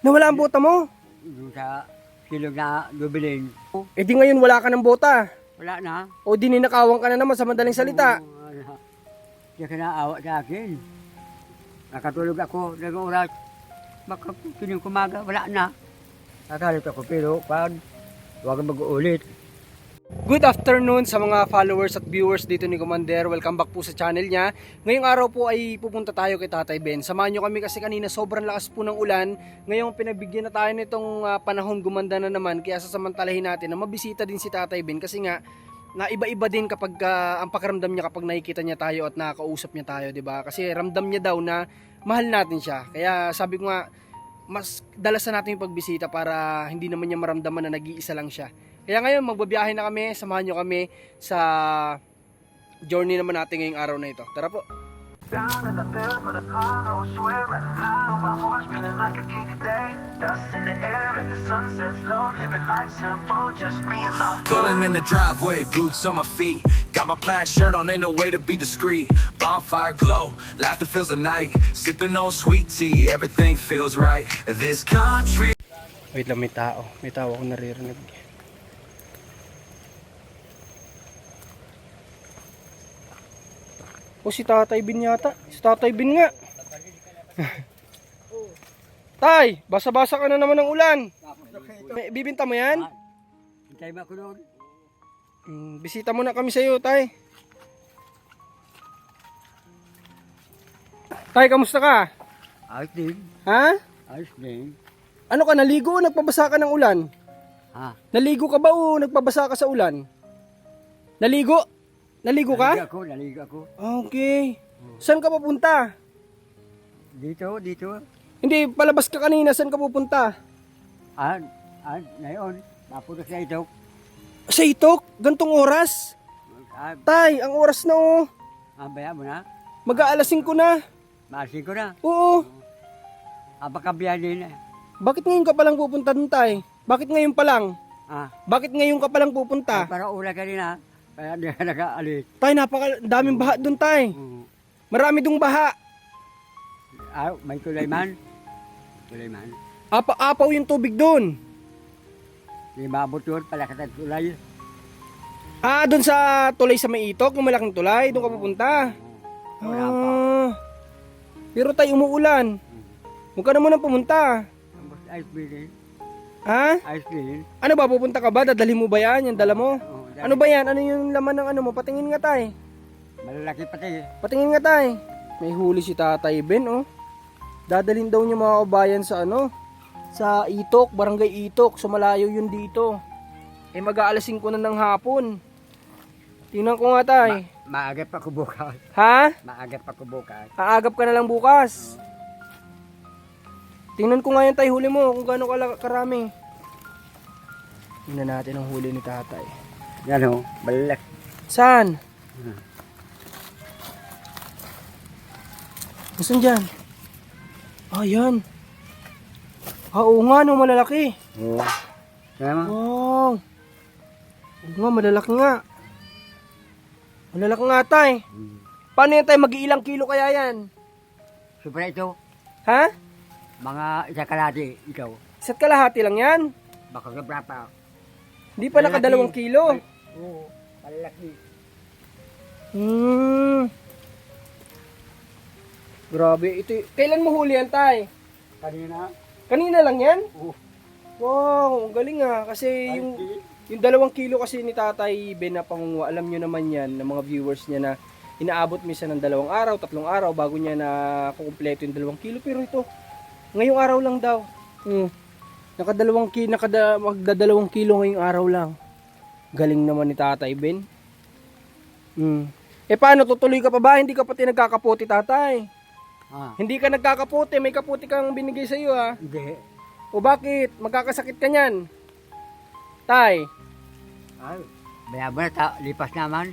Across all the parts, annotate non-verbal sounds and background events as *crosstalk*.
Nawala ang bota mo? Doon sa silog na dubilin. Eh di ngayon wala ka ng bota. Wala na. O di ninakawan ka na naman sa madaling salita. Hindi ka naawa sa akin. Nakatulog ako ng oras. Baka kining kumaga, wala na. Nakalit ako pero pag huwag mag-uulit. Good afternoon sa mga followers at viewers dito ni Commander. Welcome back po sa channel niya. Ngayong araw po ay pupunta tayo kay Tatay Ben. Samahan nyo kami kasi kanina sobrang lakas po ng ulan. Ngayong pinagbigyan na tayo nitong ah, panahon gumanda na naman. Kaya sasamantalahin natin na mabisita din si Tatay Ben kasi nga na iba-iba din kapag ah, ang pakiramdam niya kapag nakikita niya tayo at nakakausap niya tayo, 'di ba? Kasi ramdam niya daw na mahal natin siya. Kaya sabi ko nga mas dalasan natin yung pagbisita para hindi naman niya maramdaman na nag-iisa lang siya. Kaya ngayon magbabiyahe na kami, samahan nyo kami sa journey naman natin ngayong araw na ito. Tara po. Down in the field for the car, I was swearing high on my horse, feeling like a king today. Dust in the air and the sun sets low, living life simple, just me and my Pulling in the driveway, boots on my feet. Got my plaid shirt on, ain't no way to be discreet. Bonfire glow, laughter fills the night. Sipping on sweet tea, everything feels right. This country. Wait lang, may tao. May tao ako naririnig. O si Tatay Bin yata. Si Tatay Bin nga. Tay, basa-basa ka na naman ng ulan. May- Bibinta mo yan? Hintay ba ako doon? Mm, bisita muna kami sa iyo, Tay. Tay, kamusta ka? Ayos din. Ha? Ayos din. Ano ka, naligo o nagpabasa ka ng ulan? Ha? Naligo ka ba o nagpabasa ka sa ulan? Naligo? Naligo Naligo ka? ako, naligo ako. Okay. Saan ka pupunta? Dito, dito. Hindi, palabas ka kanina. Saan ka pupunta? Ah, ah, ngayon, napunta sa ito. Sa itok? Gantong oras? Ah, Tay, ang oras na oh. ah, baya mo na. Mag-aalasin ko na. Maasin ko na. Oo. Ah, baka biyanin na. Bakit ngayon ka palang pupunta dun, Tay? Bakit ngayon pa lang? Ah, Bakit ngayon ka palang pupunta? para ula ka rin ha. Kaya di ka *laughs* nakaalis. Tay, napaka daming baha dun, Tay. Oo. Marami dong baha. Ah, may tulayman. Tulayman. Apa-apaw yung tubig dun. Di mabot yun, pala ka ng tulay. Ah, dun sa tulay sa may itok, yung malaking tulay, doon ka pupunta. Wala pa. Ah, pero tayo umuulan. Huwag ka na muna pumunta. Tapos ice cream. Ha? Ice cream. Ano ba, pupunta ka ba? Dadali mo ba yan? Yung dala mo? Oh, Ano ba yan? Ano yung laman ng ano mo? Patingin nga tay. Malalaki pati. Patingin nga tay. May huli si tatay Ben, oh. Dadalhin daw niya mga kabayan sa ano? Sa Itok, Barangay Itok. So malayo yun dito. Eh mag-aalasin ko na ng hapon. Tingnan ko nga tay. Maagap ako bukas. Ha? Maagap ako bukas. Aagap ka na lang bukas. Tingnan ko nga tay, huli mo kung gaano karami. Tingnan natin ang huli ni tatay. Yan o, malalaki. Saan? Saan dyan? Ah, yan. Ah, oo nga, no, malalaki. Oo. Kaya mo? Wow. Oo nga, malalaki nga. Malalaki nga, tay. Paano yan, tay? Mag-iilang kilo kaya yan? Sobra ito, Ha? mga isa kalati, ikaw. Isa't kalahati lang yan? Baka sobra pa. Hindi pa nakadalawang kilo. Oo, malalaki. Hmm. Grabe, ito. Kailan mo huli yan, tay? Kanina, Kanina lang yan? Oo. Wow, ang galing ah. Kasi yung, yung dalawang kilo kasi ni Tatay Ben na pangunguha, alam nyo naman yan, ng mga viewers niya na inaabot minsan ng dalawang araw, tatlong araw bago niya na kukumpleto yung dalawang kilo. Pero ito, ngayong araw lang daw. Hmm. Nakadalawang kilo, nakada, magdadalawang kilo ngayong araw lang. Galing naman ni Tatay Ben. Hmm. Eh paano, tutuloy ka pa ba? Hindi ka pati nagkakaputi, Tatay. ah, Hindi ka nagkakaputi, may kaputi kang binigay sa iyo ah. hindi. O bakit? Magkakasakit ka niyan. Tay. Ay, baya mo na, ta- lipas naman.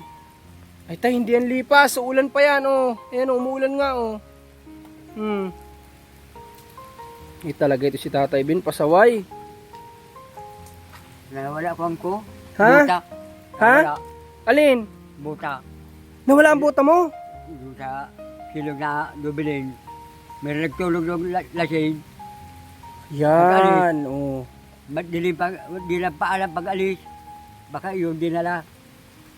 Ay tay, hindi yan lipas. Uulan pa yan oh. Ayan oh, umuulan nga oh. Hmm. Hindi talaga ito si Tatay Bin, pasaway. Ko ang ko. Ha? Buta. Ha? Nawala. Alin? Buta. Nawala ang buta mo? Sa silog na dubilin. May nagtulog ng la- lasing. Yan, oh. Ba't di, pa, di lang paalam pag-alis? Baka yun dinala.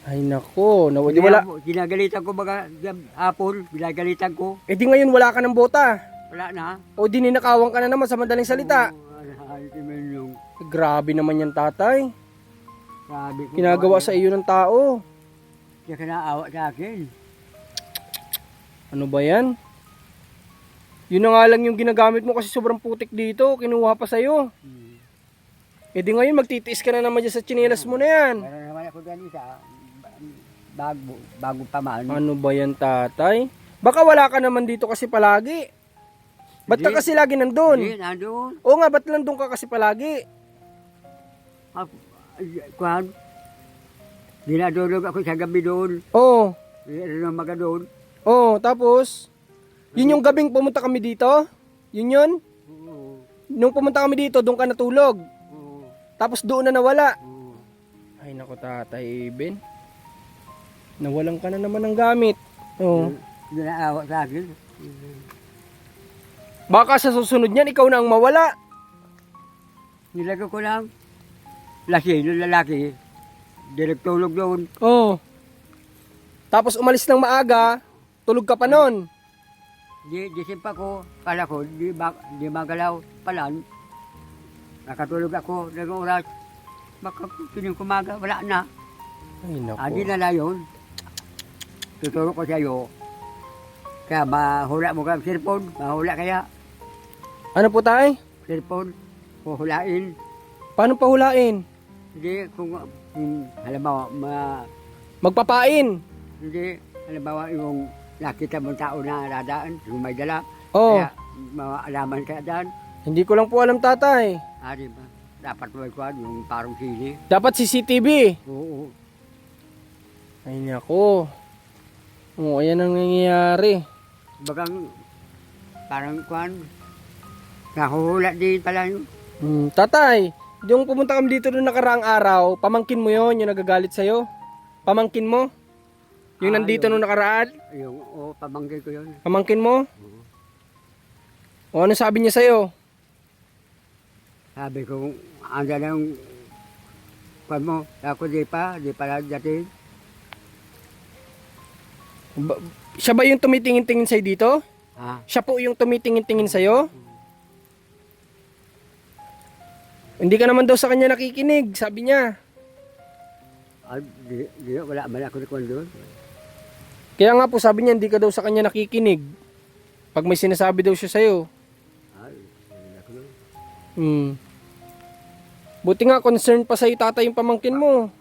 Ay nako, naw- di wala. Ginag- Ginagalitan ko baka hapon, ginagalitan ko. Eh di ngayon wala ka ng bota. Wala na. O di ninakawan ka na naman sa madaling salita. Oo, ay, ay, ay, yung Grabe naman yan tatay. Sabi ko. Ginagawa sa iyo ng tao. Kaya ka naawa sa akin. Ano ba yan? Yun na nga lang yung ginagamit mo kasi sobrang putik dito. Kinuha pa sa'yo. Hmm. Eh di ngayon magtitiis ka na naman dyan sa chinelas mo na yan. Meron naman ako isa. Bago, bago pa man. Ano ba yan tatay? Baka wala ka naman dito kasi palagi. Ba't ka kasi lagi nandun? Hindi, nandun. Oo nga, ba't nandun ka kasi palagi? Ah, Kwan. Dinadulog ako sa gabi doon. Oo. Meron ng mga doon. Oo, tapos? Yun yung gabing pumunta kami dito? Yun yun? Oo. Nung pumunta kami dito, doon ka natulog. Oo. Tapos doon na nawala. Oo. Ay nako tatay Ben. Nawalan ka na naman ng gamit. Oo. Hindi naawa sa akin. Baka sa susunod niyan, ikaw na ang mawala. Nilagay ko lang. Lasi, yung lalaki. Di nagtulog doon. Oo. Tapos umalis ng maaga, tulog ka pa nun. Di, di simpa ko. Kala ko, di, ba, di magalaw palan. Nakatulog ako ng oras. Baka piling kumaga, wala na. Ay nako. Adi na na yun. Tuturo ko sa iyo. Kaya mahula mo kang cellphone. Mahula kaya. Ano po tay? Cellphone. Puhulain. Paano pahulain? Hindi, kung, kung halimbawa, ma, Magpapain. hindi, halimbawa, yung nakita mong tao na nadaan, yung may dala, Oo. kaya maalaman ka dyan, Hindi ko lang po alam tatay. ah, di ba? Dapat may kuhan, yung parang sili. Dapat CCTV. Oo, Ay nako. Oo, ayan ang nangyayari. bagang, parang kuhan, nahuhula din pala yun. Hmm, tatay, yung pumunta kami dito noong nakaraang araw, pamangkin mo yon yung nagagalit sa'yo? Pamangkin mo? Yung Ah, nandito yun. nung nakaraan? Yung, o, pamangkin ko yun. Pamangkin mo? O ano sabi niya sa'yo? Sabi ko, andyan ang, kuhan mo, ako di pa, di pa dating. Ba- siya ba yung tumitingin-tingin sa'yo dito? Ah, Siya po yung tumitingin-tingin sa'yo? Hindi ka naman daw sa kanya nakikinig, sabi niya. ah, di, di, wala man ako kuhan doon. Kaya nga po sabi niya, hindi ka daw sa kanya nakikinig. Pag may sinasabi daw siya sa'yo. Ay, hindi ako doon. Hmm. Buti nga, concerned pa sa'yo tatay yung pamangkin mo.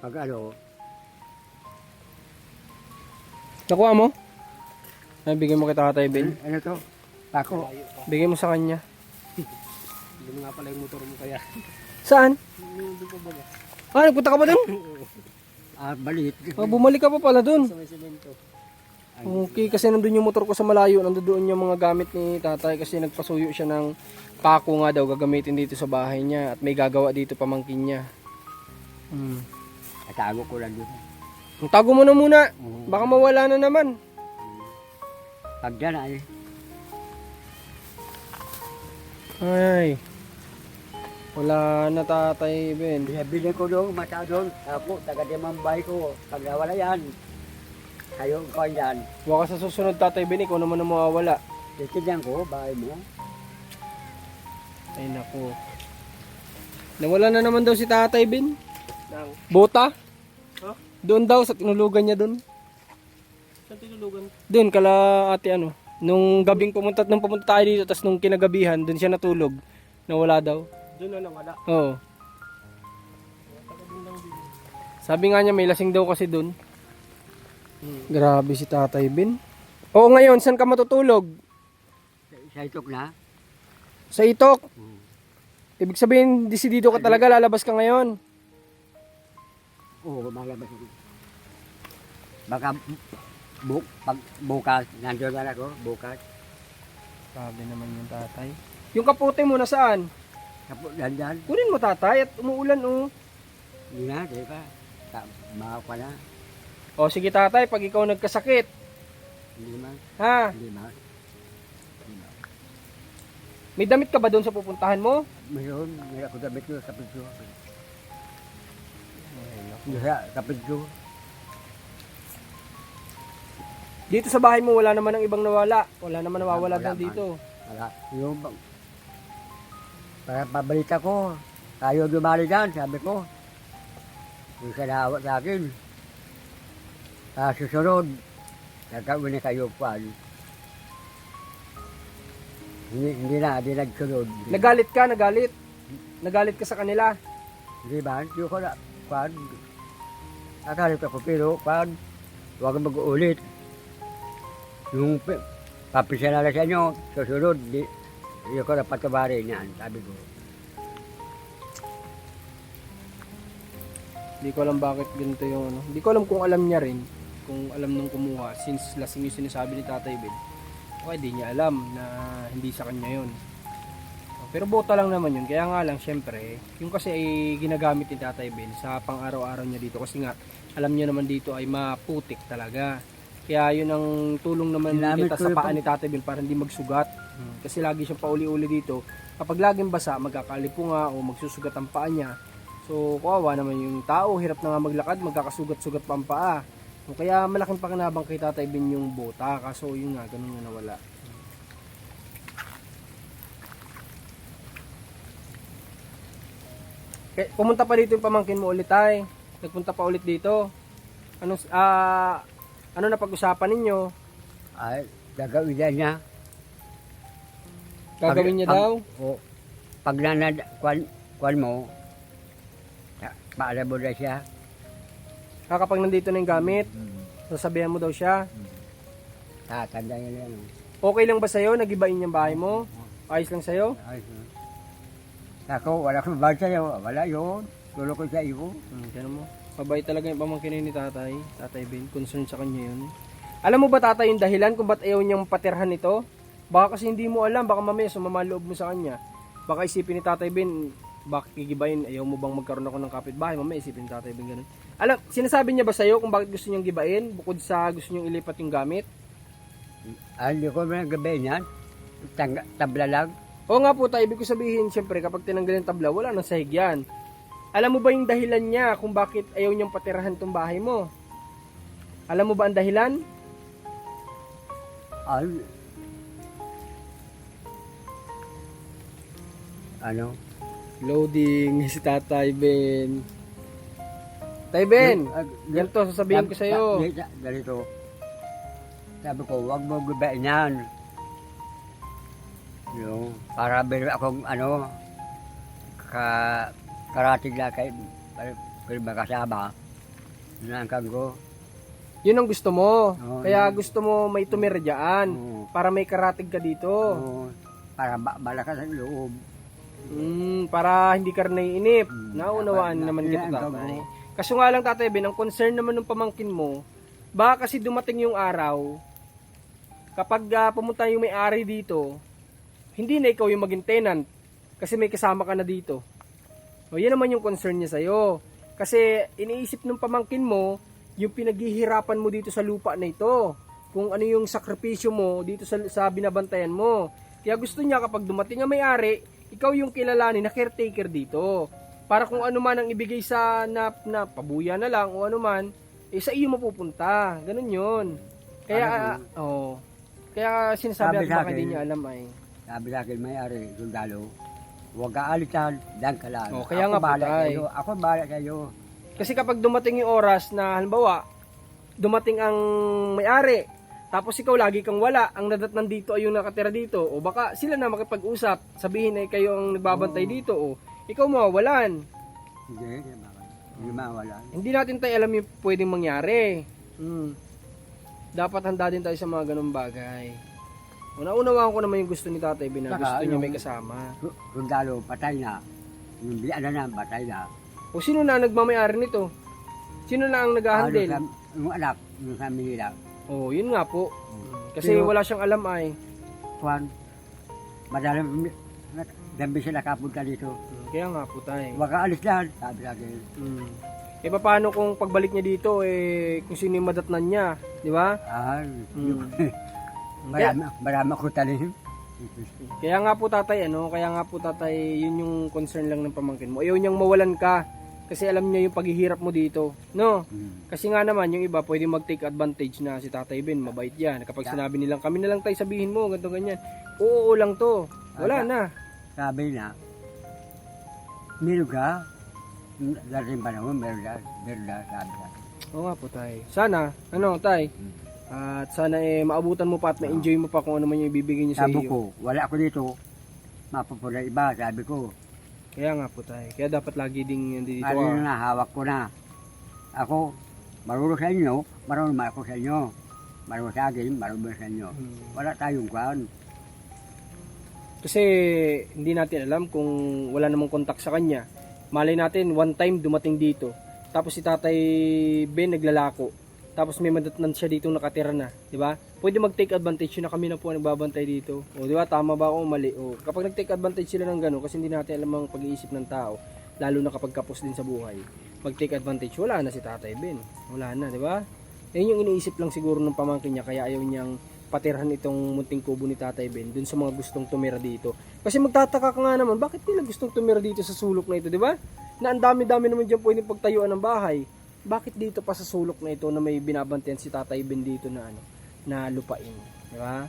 Pag ano, Nakuha mo? Ay, bigyan mo kay tatay, Ben. ano to? Ako, Bigyan mo sa kanya. Hindi mo nga pala yung motor mo kaya. Saan? Ah, nagpunta ka pa dun? *laughs* ah, balit. Ah, bumalik ka pa pala dun. Sa may semento. Okay, kasi nandun yung motor ko sa malayo. Nandun yung mga gamit ni tatay kasi nagpasuyo siya ng pako nga daw gagamitin dito sa bahay niya at may gagawa dito pamangkin niya. Hmm. Atago ko lang doon. Tago mo na muna. Baka mawala na naman. Pag dyan ay, Ay. Wala na tatay, Ben. binibili ko doon, mata doon. Ako, taga Dimambay ko. Pag nawala yan, kayo ko yan. Baka sa susunod tatay, Ben, ikaw naman ang mawawala. Titignan ko, bahay mo. Ay, naku. Nawala na naman daw si tatay, Ben. Nang, Bota? Huh? Doon daw, sa tinulugan niya doon. saan tinulugan? Doon, kala ate ano. Nung gabing pumunta, nung pumunta tayo dito, tapos nung kinagabihan, doon siya natulog. Nawala daw. Doon na nawala. Oo. Sabi nga niya, may lasing daw kasi doon. Grabe si tatay, Ben. Oo, ngayon, saan ka matutulog? Sa- Sa itok na. Sa itok. Ibig sabihin, disidido ka talaga, lalabas ka ngayon. Oo, malabas ako. Baka bu pag bukas, nandiyon na ako, bukas. Grabe naman yung tatay. Yung kapote mo nasaan? Tapos dandan, Kunin mo tatay at umuulan oh. hindi na, di ba? Ta- Mga pa na, O sige tatay, pag ikaw nagkasakit, hindi man, ha? hindi man. May damit ka ba doon sa pupuntahan mo? Mayroon, may ako damit ko sa pidyo. Sa, sa pidyo. Dito sa bahay mo, wala naman ang ibang nawala. Wala naman nawawala Wala man. dito. Wala. Yung, para pabalita ko, tayo dumali dyan, sabi ko. Yung sa naawa sa akin. Sa susunod, nagkauwi na kayo pa. Hindi, hindi na, hindi nagsunod. Nagalit ka, nagalit. Nagalit ka sa kanila. Hindi ba? Hindi ko na, kwan, nakalit ako, pero kwan, huwag mag-uulit. Yung pi- papisyala sa inyo, susunod, di, hindi ko na patabarin yan, sabi ko. Hindi ko alam bakit ganito yung ano. Hindi ko alam kung alam niya rin. Kung alam nung kumuha. Since lasing yung sinasabi ni Tatay Ben. Okay, di niya alam na hindi sa kanya yun. Pero bota lang naman yun. Kaya nga lang, syempre, yung kasi ay ginagamit ni Tatay Ben sa pang-araw-araw niya dito. Kasi nga, alam niya naman dito ay maputik talaga. Kaya yun ang tulong naman Ginamit kita sa paa pang- ni Tatay Ben para hindi magsugat. Kasi lagi siyang pauli-uli dito. Kapag laging basa, magkakalipunga o magsusugat ang paa niya. So, kawawa naman yung tao, hirap na nga maglakad, magkakasugat-sugat pa ang paa. So, kaya malaking pakinabang kay Tatay Ben yung bota, kaso yun nga, ganun nga nawala. Eh, pumunta pa dito yung pamangkin mo ulit ay. Nagpunta pa ulit dito. Ano, ah, ano na pag-usapan ninyo? Ay, gagawin niya. Gagawin niya daw? O, pag nanad, kwan, kwan mo, mo na siya. Ah, kapag nandito na yung gamit, sasabihan mo daw siya. Tatanda niya na yan. Okay lang ba sa'yo? Nagibain yung bahay mo? Ayos lang sa'yo? Ay, Ako, wala kong bagay sa'yo. Wala yun. Tulog ko sa iyo. Hmm, ganun mo. Mabait talaga yung pamangkin ni tatay. Tatay Ben, concern sa kanya yun. Alam mo ba tatay yung dahilan kung ba't ayaw niyang patirhan ito? Baka kasi hindi mo alam, baka mamaya sumama loob mo sa kanya. Baka isipin ni tatay Ben, bakit gigibain? Ayaw mo bang magkaroon ako ng kapitbahay? Mamaya isipin ni tatay Ben ganun. Alam, sinasabi niya ba sa'yo kung bakit gusto niyang gibain? Bukod sa gusto niyang ilipat yung gamit? Ay, hindi ko na gabi yan. Tang, tabla lang. Oo nga po tayo, ibig ko sabihin, syempre kapag tinanggal yung tabla, wala nang sahig yan. Alam mo ba yung dahilan niya kung bakit ayaw niyang patirahan tong bahay mo? Alam mo ba ang dahilan? Ay, ano? Loading *laughs* si Tatay Ben. Tay Ben, Ah, ganito sasabihin ko. Sabi- sabi- Ganito. Sabi ko, huwag mo gabain yan. Yung, para meron akong ano, ka, karating na kay, para, para makasama. Yun ang kanggo. Yun ang gusto mo. Oo, Kaya yun. gusto mo may tumira dyan. Oo. Para may karatig ka dito. Oo. para ba, malakas ang loob. Mm, para hindi ka rin naiinip. Mm, Naunawaan dapat- naman kita tatay. Kaso nga lang tatay Ben, ang concern naman ng pamangkin mo, baka kasi dumating yung araw, kapag ah, pumunta yung may-ari dito, hindi na ikaw yung maging tenant kasi may kasama ka na dito. O yan naman yung concern niya sa'yo. Kasi iniisip ng pamangkin mo, yung pinaghihirapan mo dito sa lupa na ito. Kung ano yung sakripisyo mo dito sa, sa binabantayan mo. Kaya gusto niya kapag dumating ang may-ari, ikaw yung kilalanin na caretaker dito. Para kung ano man ang ibigay sa na, na pabuya na lang o ano man, eh sa iyo mapupunta. Ganun yun. Kaya, Alam oh, kaya sinasabi sa baka hindi niya alam ay. Sabi sa akin, may-ari, sundalo, huwag ka alitan, dan ka lang. Oh, kaya ako nga tay. sa'yo. Ako bahala sa'yo. Kasi kapag dumating yung oras na halimbawa, dumating ang may-ari, tapos ikaw lagi kang wala, ang nadatnan dito ay yung nakatira dito, o baka sila na makipag-usap, sabihin ay kayo ang nagbabantay Oo. dito, o ikaw mawawalan. Hindi, hindi mawala. Hindi natin tayo alam yung pwedeng mangyari. Hmm. Dapat handa din tayo sa mga ganung bagay. Una-unawaan ko naman yung gusto ni Tatay Bin na Saka, gusto niya yung- may kasama. Su- Sundalo, patay na. Yung biyan na na, patay na. O sino na ang nagmamayari nito? Sino na ang Ano nag-handle? sa, yung anak, yung sa Manila. Oh, yun nga po. Kasi Pero- wala siyang alam ay. Juan, madalang, dambi sila kapunta dito. Hmm, Kaya nga po tayo. Huwag ka alis lang, sabi sa akin. Mm. Eh paano kung pagbalik niya dito eh kung sino yung madatnan niya, di ba? Ah, Mm. *laughs* marami, marami ako talim. Kaya nga po tatay, ano, kaya nga po tatay, yun yung concern lang ng pamangkin mo. Ayaw niyang mawalan ka kasi alam niya yung paghihirap mo dito. No? Hmm. Kasi nga naman, yung iba pwede mag-take advantage na si Tatay Ben, mabait yan. Kapag sinabi nilang kami na lang tayo sabihin mo, ganito ganyan. Oo, oo lang to. Wala Aga. na. Sabi na, meron ka, dating panahon, meron na, meron na, sabi na. Oo nga po tay. Sana, ano tay, at sana eh maabutan mo pa at ma-enjoy mo pa kung ano man yung ibibigay niya sa Sabi iyo. ko, wala ako dito, mapupula iba, sabi ko. Kaya nga po tay. Kaya dapat lagi ding nandito Ano ah. na, hawak ko na. Ako, marunong sa inyo, marunong ako sa inyo. Marunong sa akin, marunong sa inyo. Hmm. Wala tayong kwan. Kasi hindi natin alam kung wala namang kontak sa kanya. Malay natin, one time dumating dito. Tapos si Tatay Ben naglalako. Tapos may madatnan siya dito nakatira na, di ba? Pwede mag-take advantage na kami na po ang nagbabantay dito. O di ba, tama ba ako mali? O kapag nag-take advantage sila ng gano'n kasi hindi natin alam ang pag-iisip ng tao, lalo na kapag kapos din sa buhay. Mag-take advantage, wala na si Tatay Ben. Wala na, di ba? Yan yung iniisip lang siguro ng pamangkin niya kaya ayaw niyang patirhan itong munting kubo ni Tatay Ben dun sa mga gustong tumira dito. Kasi magtataka ka nga naman, bakit nila gustong tumira dito sa sulok na ito, di ba? Na ang dami-dami naman dyan pwedeng pagtayuan ng bahay. Bakit dito pa sa sulok na ito na may binabantayan si Tatay Ben dito na ano, na lupain, di ba?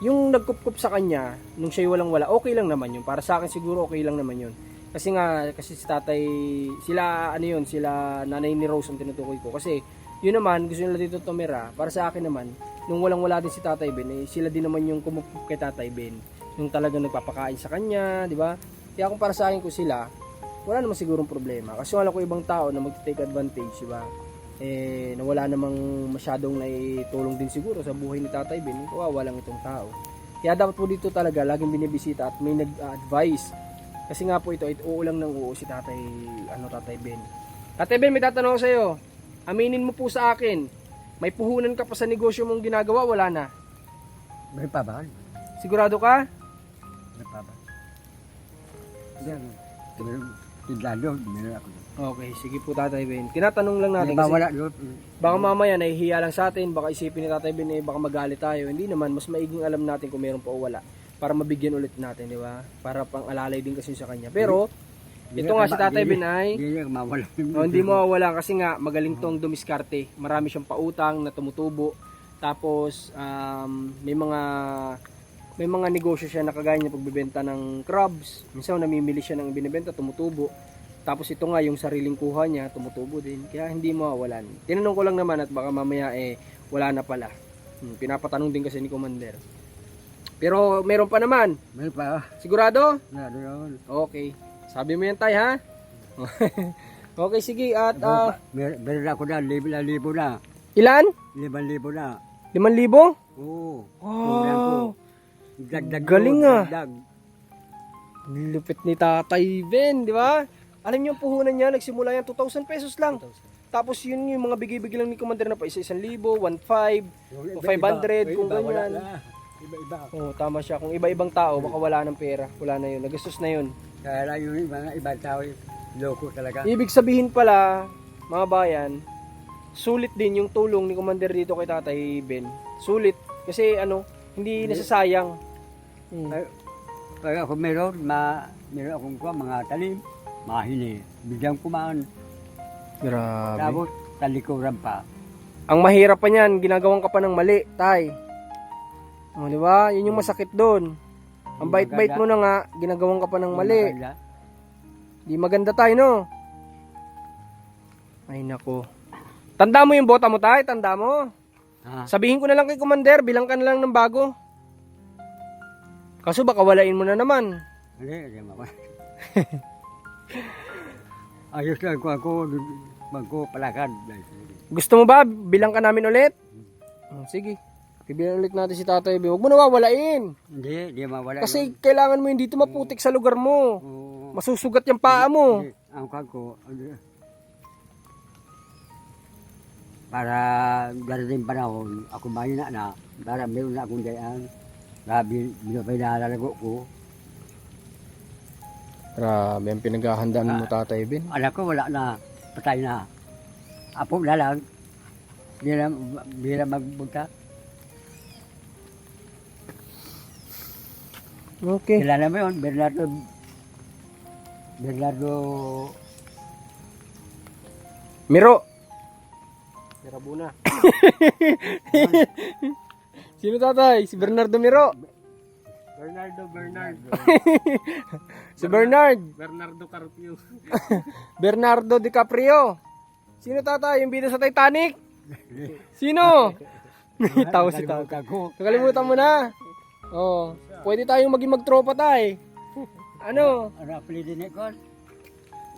Yung nagkup-kup sa kanya, nung siya'y walang wala, okay lang naman yun. Para sa akin siguro okay lang naman yun. Kasi nga, kasi si tatay, sila, ano yun, sila nanay ni Rose ang tinutukoy ko. Kasi, yun naman, gusto nila dito tumira. Para sa akin naman, nung walang wala din si Tatay Ben, eh, sila din naman yung kumukup kay Tatay Ben. Yung talagang nagpapakain sa kanya, di ba? Kaya kung para sa akin ko sila, wala naman sigurong problema. Kasi wala ko ibang tao na mag-take advantage, di ba? Eh, na wala namang masyadong naitulong din siguro sa buhay ni Tatay Ben, kawawa lang itong tao. Kaya dapat po dito talaga, laging binibisita at may nag-advise. Kasi nga po ito, ito uulang ng uo si Tatay, ano, Tatay Ben. Tatay Ben, may tatanong ako sa'yo. Aminin mo po sa akin, may puhunan ka pa sa negosyo mong ginagawa, wala na. May pa ba? Sigurado ka? May pa ba? Hindi. Meron, tindalo, meron ako. Okay, sige po Tatay Ben. Tinatanong lang natin Hindi ba kasi wala doon? baka mamaya nahihiya lang sa atin, baka isipin ni Tatay Ben eh, baka magalit tayo. Hindi naman, mas maiging alam natin kung meron pa o wala para mabigyan ulit natin, di ba? Para pang alalay din kasi sa kanya. Pero, ito nga si Tatay Ben ay Hindi niya mawala. Oh, hindi mo wala kasi nga magaling tong dumiskarte. Marami siyang pautang na tumutubo. Tapos um, may mga may mga negosyo siya na kagaya niya pagbebenta ng crabs. Minsan namimili siya ng binebenta tumutubo. Tapos ito nga yung sariling kuha niya tumutubo din. Kaya hindi mawawalan. Tinanong ko lang naman at baka mamaya eh wala na pala. Hmm, pinapatanong din kasi ni Commander. Pero meron pa naman. May pa. Sigurado? Meron. Okay. Sabi mo yan tay ha? *laughs* okay sige at ah, Mer- Meron ako na, libo na libo na. ilan? Liban libo na. 5,000? Oo. Wow! Dagdag Galing ah. Lupit ni Tatay Ben, di ba? Alam niyo ang puhunan niya, nagsimula yan 2,000 pesos lang. Tapos yun yung mga bigay-bigay lang ni Commander na pa isa 1,000, 1,500. Yung O 500 kung ganyan. Iba-iba. Oh, tama siya. Kung iba-ibang tao, baka wala ng pera. Wala na yun. Nagastos na yun. Kaya lang yung mga ibang tao, loko talaga. Ibig sabihin pala, mga bayan, sulit din yung tulong ni Commander dito kay Tatay Ben. Sulit. Kasi ano, hindi nasasayang. Hmm. Pag ako meron, ma, meron akong kuha, mga talim, mga hini. Bigyan ko man. Grabe. Tapos, talikuran pa. Ang mahirap pa niyan, ginagawan ka pa ng mali, tay. O, di ba? Yun yung masakit doon. Ang bait-bait mo na nga, ginagawan ka pa ng mali. Maganda. Di maganda tayo, no? Ay, nako. Tanda mo yung bota mo, tay. Tanda mo. Ha? Sabihin ko na lang kay Commander, bilang ka na lang ng bago. Kaso baka walain mo na naman. Hindi, *laughs* hindi. *laughs* Ayos lang ko ako, magko palakad. Gusto mo ba, bilang ka namin ulit? Hmm, sige. Bibilang ulit natin si Tatay B. Huwag mo na wawalain. Hindi, hindi mawala. Kasi kailangan mo yung dito maputik sa lugar mo. Oo. Masusugat yung paa mo. Hindi, ang kwan ko, ano, para darating panahon, ako mahina na, para meron na akong dayaan, grabe, binapay na lalago ko. Grabe, ang pinaghahandaan mo, Tatay Ben. Anak ko wala na, patay na. Apo na lang, hindi na, hindi na magpunta. Okay. Kilala mo yun, Bernardo, Bernardo, Miro. Mirabuna. *laughs* Sino tatay? Si Bernardo Miro. Bernardo Bernard. *laughs* Si Bernard. Bernardo Carpio. *laughs* Bernardo DiCaprio. Sino tatay? Yung bida sa Titanic? Sino? *laughs* Tao si tatay. Nakalimutan mo na. Oh, pwede tayong maging magtropa tay. Ano? Ano ang pili ni Kon?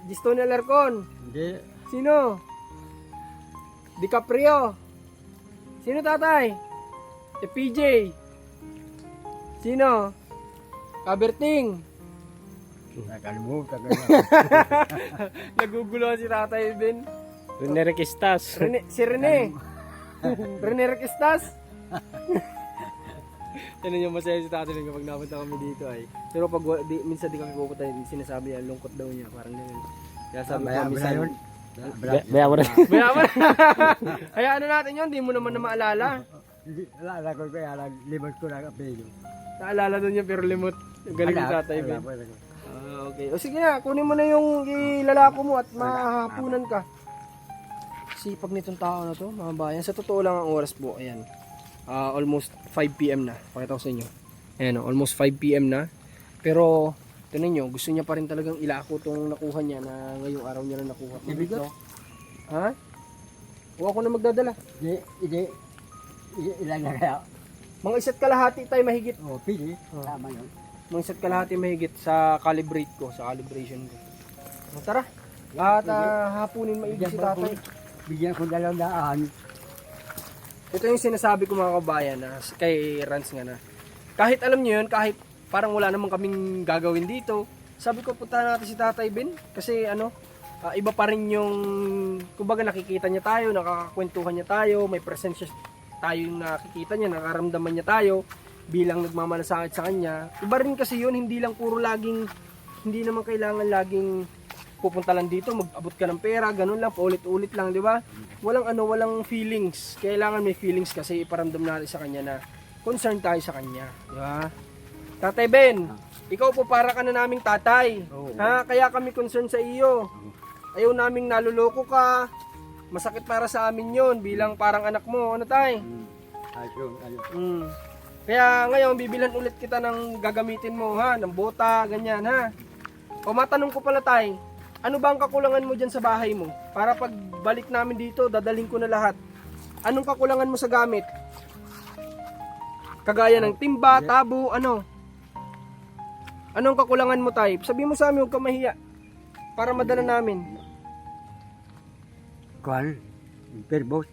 Gisto ni Alarcon. Hindi. Sino? DiCaprio. Sino tatay? Si PJ. Sino? Kaberting. Nakalimutan ko na. *laughs* Naguguluhan si tatay din. Rene Requistas. Rene, si Rene. Rene Requestas. Yan *laughs* yung masaya si tatay din kapag napunta kami dito ay. Pero pag di, minsan di kami pupunta, sinasabi niya, lungkot daw niya, parang ganun. Kaya sabi ko, Maya mo na minsan, yun. Baya mo na. *laughs* Hayaan na natin yun, di mo naman na maalala. Hindi, Wala ko kaya lang, limot ko lang ang pili. Naalala doon niya pero limot. Galing ni tatay Ben. Ah, okay. O sige na, kunin mo na yung ilalako mo at mahahapunan ka. Sipag nitong tao na to, mga bayan. Sa totoo lang ang oras po, ayan. Ah, almost 5 p.m. na. Pakita ko sa inyo. Ayan, oh, almost 5 p.m. na. Pero, tinan nyo, gusto niya pa rin talagang ilako tong nakuha niya na ngayong araw niya na nakuha. Mabigat. Ha? O ako na magdadala. Hindi, hindi. Hindi, Ilan na kaya? Mga isa't kalahati tayo mahigit. Oh, pili. Oh. Tama yun. Mga isa't kalahati mahigit sa calibrate ko, sa calibration ko. O, tara. At ah, hapunin maigi si tatay. Bigyan ko dalawang daan. Ito yung sinasabi ko mga kabayan na kay Rans nga na. Kahit alam niyo yun, kahit parang wala namang kaming gagawin dito, sabi ko punta natin si Tatay Ben kasi ano, ah, iba pa rin yung kumbaga nakikita niya tayo, nakakakwentuhan niya tayo, may presensya tayo yung nakikita niya, nakaramdaman niya tayo bilang nagmamalasakit sa kanya. Iba rin kasi yun, hindi lang puro laging hindi naman kailangan laging pupunta lang dito, mag-abot ka ng pera, ganun lang, paulit-ulit lang, di ba? Walang ano, walang feelings. Kailangan may feelings kasi iparamdam natin sa kanya na concern tayo sa kanya, di ba? Tatay Ben, ikaw po para ka na naming tatay. Oo. Ha? Kaya kami concern sa iyo. Ayaw naming naluloko ka. Masakit para sa amin yon bilang parang anak mo. Ano tay? Hmm. Ayun, ayun. Mm. Kaya ngayon, bibilan ulit kita ng gagamitin mo, ha? Ng bota, ganyan, ha? O matanong ko pala, tay, ano ba ang kakulangan mo dyan sa bahay mo? Para pag balik namin dito, dadalhin ko na lahat. Anong kakulangan mo sa gamit? Kagaya ng timba, tabo, ano? Anong kakulangan mo, tay? Sabi mo sa amin, huwag ka mahiya. Para madala namin. Kuhan. Perbos.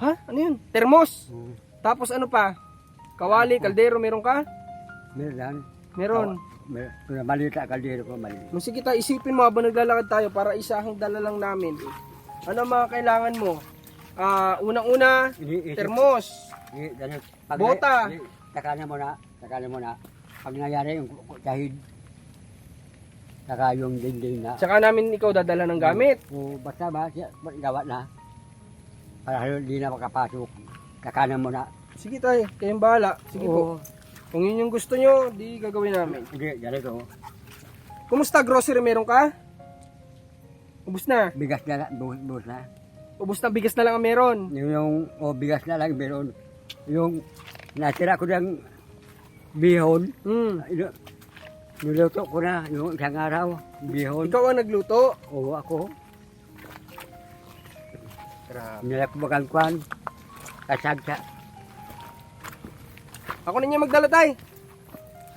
Ha? Ano yun? Termos. Oh. Tapos ano pa? Kawali, kaldero, meron ka? Meron. Meron. Mer- Pero maliit ang kaldero ko, maliit. Nung sige tayo, isipin mo habang naglalakad tayo para isahang dala lang namin. Ano mga kailangan mo? Ah, unang-una, Ini- isip- termos. ganun. Pag- Bota. Takanan mo na. Takanan mo na. Pag nangyari yung kahid. Saka yung dinding na. Tsaka namin ikaw dadala ng gamit. O basta ba, siya, gawa na. Para hindi na makapasok. Takanan mo na. Sige tayo, kayong bahala. Sige po. Oo. Kung yun yung gusto nyo, di gagawin namin. Hindi, ganito. Kumusta grocery meron ka? Ubus na. Bigas na lang, buhos, buhos na. Ubus na bigas na lang ang meron. Yung, yung o bigas na lang meron. Yung natira ko ng bihon, Hmm. ilo- niluto ko na yung isang araw, bihon. Ikaw ang nagluto. Oo ako, Grabe. nilakbagan kwan, kasagsa. Ako na niya magdala tayo.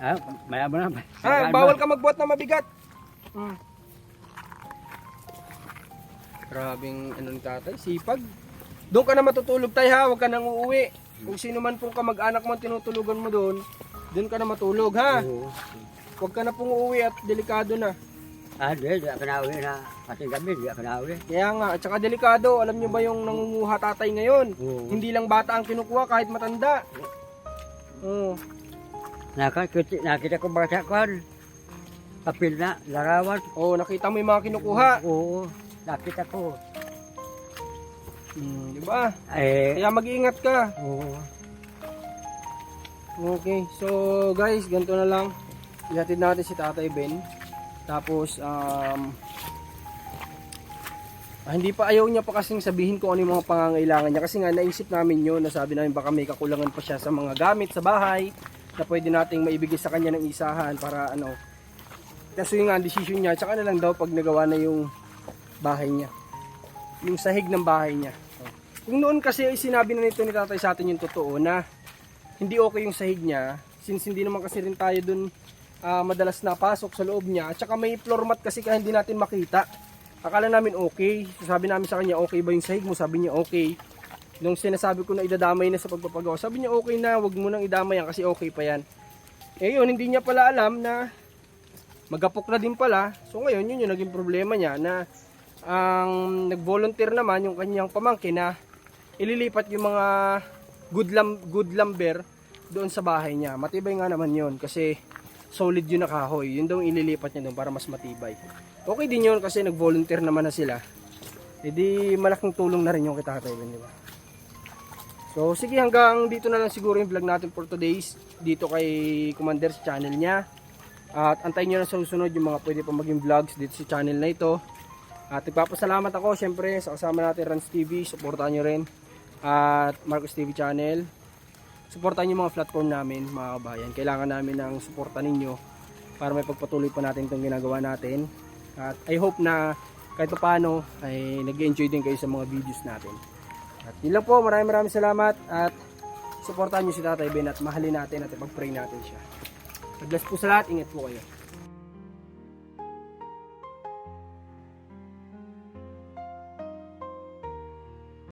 Ah, maya mo na. Ha, bawal ka magbuhat na mabigat. Hmm. Grabing ano ni tatay, sipag. Doon ka na matutulog tayo ha, huwag ka nang uuwi. Kung sino man pong kamag-anak mo tinutulugan mo doon, doon ka na matulog ha. Oo. Huwag ka na pong uuwi at delikado na. Ah, di, di ako na uwi na. Kasi gabi, di ako na uwi. Kaya nga, at saka delikado, alam nyo ba yung nangunguha tatay ngayon? Oo. Hindi lang bata ang kinukuha kahit matanda. Oo. Nakakita, nakita ko ba sa kwan? Kapil na, larawan. Oh, nakita mo yung mga kinukuha. Oo, nakita ko. Hmm, di ba? Eh, Kaya mag-iingat ka. oo. Okay, so guys, ganito na lang. Ihatid natin si Tatay Ben. Tapos, um, ah, hindi pa ayaw niya pa kasing sabihin kung ano yung mga pangangailangan niya. Kasi nga, naisip namin yun, nasabi namin baka may kakulangan pa siya sa mga gamit sa bahay na pwede nating maibigay sa kanya ng isahan para ano. Kasi yung nga, decision niya, tsaka na lang daw pag nagawa na yung bahay niya. Yung sahig ng bahay niya. Yung noon kasi ay sinabi na nito ni tatay sa atin yung totoo na hindi okay yung sahig niya since hindi naman kasi rin tayo dun ah, madalas napasok sa loob niya. At saka may floor mat kasi kaya hindi natin makita. Akala namin okay. So, sabi namin sa kanya okay ba yung sahig mo? Sabi niya okay. Nung sinasabi ko na idadamay na sa pagpapagawa sabi niya okay na wag mo nang idamay yan kasi okay pa yan. Eh yun hindi niya pala alam na magapok na din pala. So ngayon yun yung naging problema niya na ang nag-volunteer naman yung kanyang pamangkin na ililipat yung mga good lam good lumber doon sa bahay niya. Matibay nga naman 'yon kasi solid yun na kahoy. Yun daw ililipat niya doon para mas matibay. Okay din 'yon kasi nag-volunteer naman na sila. E di malaking tulong na rin yung kita tatay, di ba? So sige hanggang dito na lang siguro yung vlog natin for today's dito kay Commander sa channel niya. At antayin nyo na sa susunod yung mga pwede pa maging vlogs dito sa channel na ito. At nagpapasalamat ako syempre sa kasama natin Rans TV. Supportahan nyo rin. At Marcos TV channel. Supportahan nyo yung mga platform namin mga kabayan. Kailangan namin ng suporta ninyo para may pagpatuloy pa natin itong ginagawa natin. At I hope na kahit pa paano ay nag-enjoy din kayo sa mga videos natin. At yun lang po, maraming maraming salamat at supportahan nyo si Tatay Ben at mahalin natin at ipag-pray natin siya. God bless po sa lahat, ingat po kayo.